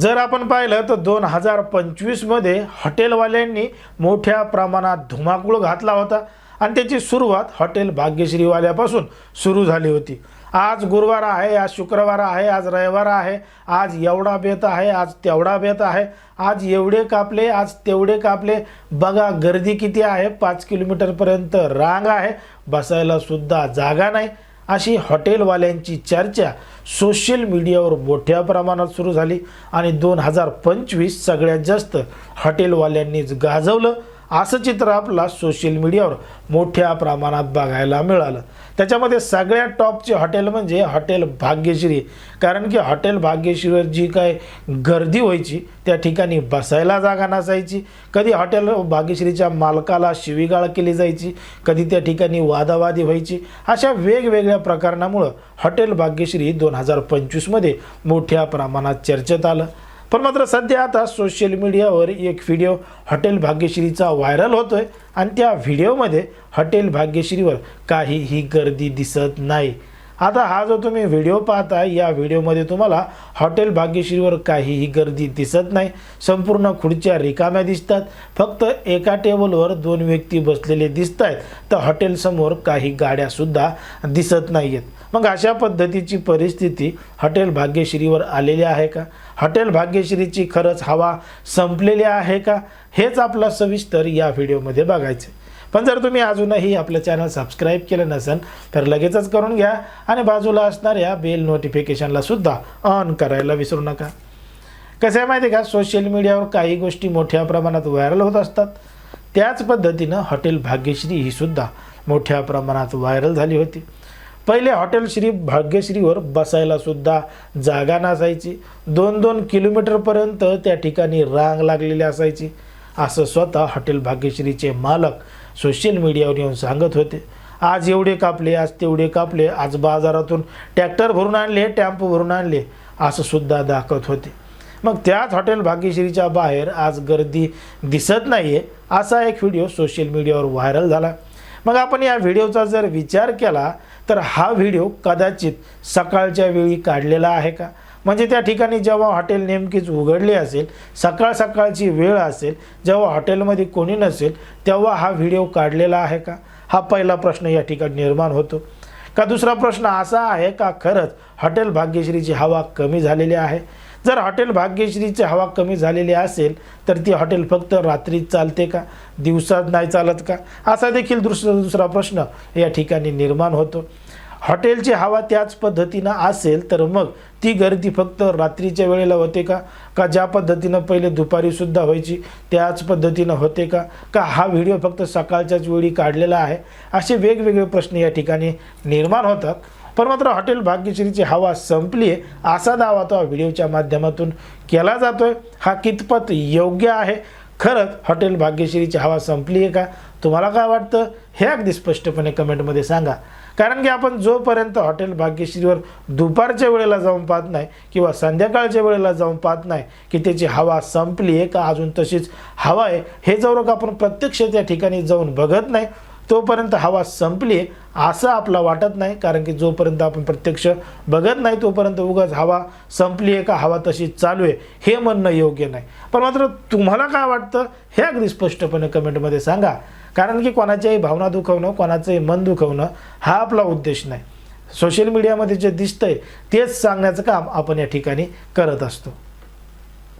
जर आपण पाहिलं तर दोन हजार पंचवीसमध्ये हॉटेलवाल्यांनी मोठ्या प्रमाणात धुमाकूळ घातला होता आणि त्याची सुरुवात हॉटेल भाग्यश्रीवाल्यापासून सुरू झाली होती. आज गुरुवार आहे आज शुक्रवार आहे आज रविवार आहे आज एवढा बेत आहे आज तेवढा बेत आहे आज एवढे कापले आज तेवढे कापले. बघा गर्दी किती आहे पाच किलोमीटरपर्यंत रांग आहे बसायला सुद्धा जागा नाही. अशी हॉटेलवाल्यांची चर्चा सोशल मीडियावर मोठ्या प्रमाणात सुरू झाली आणि दोन हजार पंचवीस सगळ्यात जास्त हॉटेलवाल्यांनीच गाजवलं असं चित्र आपला सोशल मीडियावर मोठ्या प्रमाणात बघायला मिळालं. त्याच्यामध्ये सगळ्यात टॉपचे हॉटेल म्हणजे हॉटेल भाग्यश्री. कारण की हॉटेल भाग्यश्रीवर जी काय गर्दी व्हायची त्या ठिकाणी बसायला जागा नसायची. कधी हॉटेल भाग्यश्रीच्या मालकाला शिवीगाळ केली जायची कधी त्या ठिकाणी वादावादी व्हायची. अशा वेगवेगळ्या प्रकरणामुळं हॉटेल भाग्यश्री दोन हजार पंचवीसमध्ये मोठ्या प्रमाणात चर्चेत आलं. पण मात्र सध्या आता सोशल मीडियावर एक व्हिडिओ हॉटेल भाग्यश्रीचा व्हायरल होतोय आणि त्या व्हिडिओमध्ये हॉटेल भाग्यश्रीवर काहीही गर्दी दिसत नाही. आता हा जो तुम्ही व्हिडिओ पाहता या व्हिडिओमध्ये तुम्हाला हॉटेल भाग्यश्रीवर काहीही गर्दी दिसत नाही. संपूर्ण खुर्च्या रिकाम्या दिसतात. फक्त एका टेबलवर दोन व्यक्ती बसलेले दिसत आहेत तर हॉटेलसमोर काही गाड्यासुद्धा दिसत नाही आहेत मग अशा पद्धतीची परिस्थिती हॉटेल भाग्यश्रीवर आलेली आहे का? हॉटेल भाग्यश्रीची खरंच हवा संपलेली आहे का? हेच आपला सविस्तर या व्हिडिओमध्ये बघायचं पण जर तुम्ही अजूनही आपलं चॅनल सबस्क्राईब केलं नसेल तर लगेचच करून घ्या आणि बाजूला असणाऱ्या बेल नोटिफिकेशनला सुद्धा ऑन करायला विसरू नका. कसं आहे माहिती आहे का? सोशल मीडियावर काही गोष्टी मोठ्या प्रमाणात व्हायरल होत असतात. त्याच पद्धतीनं हॉटेल भाग्यश्री ही सुद्धा मोठ्या प्रमाणात व्हायरल झाली होती. पहिले हॉटेल श्री भाग्यश्रीवर बसायला सुद्धा जागा नसायची. दोन दोन किलोमीटरपर्यंत त्या ठिकाणी रांग लागलेली असायची. असं स्वतः हॉटेल भाग्यश्रीचे मालक सोशल मीडियावर येऊन सांगत होते. आज एवढे कापले आज तेवढे कापले आज बाजारातून ट्रॅक्टर भरून आणले टॅम्पो भरून आणले असं सुद्धा दाखवत होते. मग त्याच हॉटेल भाग्यश्रीच्या बाहेर आज गर्दी दिसत नाही आहे असा एक व्हिडिओ सोशल मीडियावर व्हायरल झाला. मग आपण या व्हिडिओचा जर विचार केला तर हा व्हिडिओ कदाचित सकाळच्या वेळी काढलेला आहे का? म्हणजे त्या ठिकाणी जेव्हा हॉटेल नेमकीच उघडले असेल सकाळ सकाळची वेळ असेल जेव्हा हॉटेलमध्ये कोणी नसेल तेव्हा हा व्हिडिओ काढलेला आहे का? हा पहिला प्रश्न या ठिकाणी निर्माण होतो. का दुसरा प्रश्न असा आहे का? खरंच हॉटेल भाग्यश्रीची हवा कमी झालेली आहे. जर हॉटेल भाग्यश्रीची हवा कमी झालेली असेल तर ती हॉटेल फक्त रात्री चालते का? दिवसात नाही चालत का? असा देखील दुसरा दुसरा प्रश्न या ठिकाणी निर्माण होतो. हॉटेलची हवा त्याच पद्धतीनं असेल तर मग ती गर्दी फक्त रात्रीच्या वेळेला होते का? का ज्या पद्धतीनं पहिले दुपारीसुद्धा व्हायची त्याच पद्धतीनं होते का? का हा व्हिडिओ फक्त सकाळच्याच वेळी काढलेला आहे? असे वेगवेगळे प्रश्न या ठिकाणी निर्माण होतात. पण मात्र हॉटेल भाग्यश्रीची हवा संपली आहे असा दावा तो व्हिडिओच्या माध्यमातून केला जातोय. हा कितपत योग्य आहे? खरंच हॉटेल भाग्यश्रीची हवा संपली आहे का? तुम्हाला काय वाटतं? हे अगदी स्पष्टपणे कमेंटमध्ये सांगा. कारण की आपण जोपर्यंत हॉटेल भाग्यश्रीवर दुपारच्या वेळेला जाऊन पाहत नाही किंवा संध्याकाळच्या वेळेला जाऊन पाहत नाही की त्याची हवा संपली आहे का अजून तशीच हवा आहे हे जवळ आपण प्रत्यक्ष त्या ठिकाणी जाऊन बघत नाही. तोपर्यंत हवा संपली आहे असं आपला वाटत नाही. कारण की जोपर्यंत आपण प्रत्यक्ष बघत नाही तोपर्यंत उगाच हवा संपली आहे का हवा तशी चालू आहे हे म्हणणं योग्य नाही. पण मात्र तुम्हाला काय वाटतं हे अगदी स्पष्टपणे कमेंटमध्ये सांगा. कारण की कोणाच्याही भावना दुखवणं कोणाचंही मन दुखवणं हा आपला उद्देश नाही. सोशल मीडियामध्ये जे दिसतंय तेच सांगण्याचं काम आपण या ठिकाणी करत असतो.